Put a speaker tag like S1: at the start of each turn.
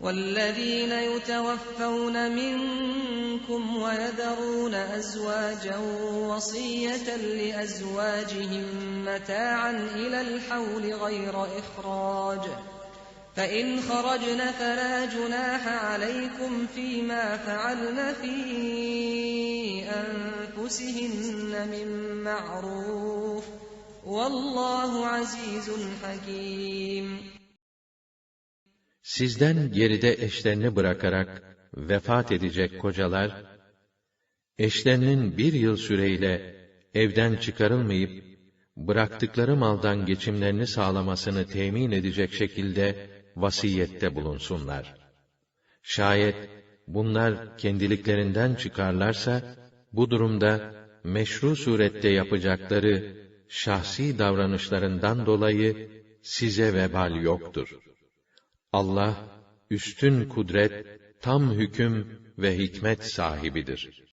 S1: وَالَّذ۪ينَ يُتَوَفَّوْنَ مِنْكُمْ وَيَذَرُونَ أَزْوَاجًا وَصِيَّةً لِأَزْوَاجِهِمْ مَتَاعًا إِلَى الْحَوْلِ غَيْرَ إِخْرَاجٍ. فَإِنْ خَرَجْنَ فَلَا جُنَاحَ عَلَيْكُمْ فِي مَا فَعَلْنَ فِي أَنْفُسِهِنَّ مِنْ مَعْرُوفٍ. وَاللّٰهُ عَز۪يزٌ حَك۪يمٌ.
S2: Sizden geride eşlerini bırakarak vefat edecek kocalar, eşlerinin bir yıl süreyle evden çıkarılmayıp, bıraktıkları maldan geçimlerini sağlamasını temin edecek şekilde vasiyette bulunsunlar. Şayet bunlar kendiliklerinden çıkarlarsa, bu durumda meşru surette yapacakları şahsi davranışlarından dolayı size vebal yoktur. Allah üstün kudret, tam hüküm ve hikmet sahibidir.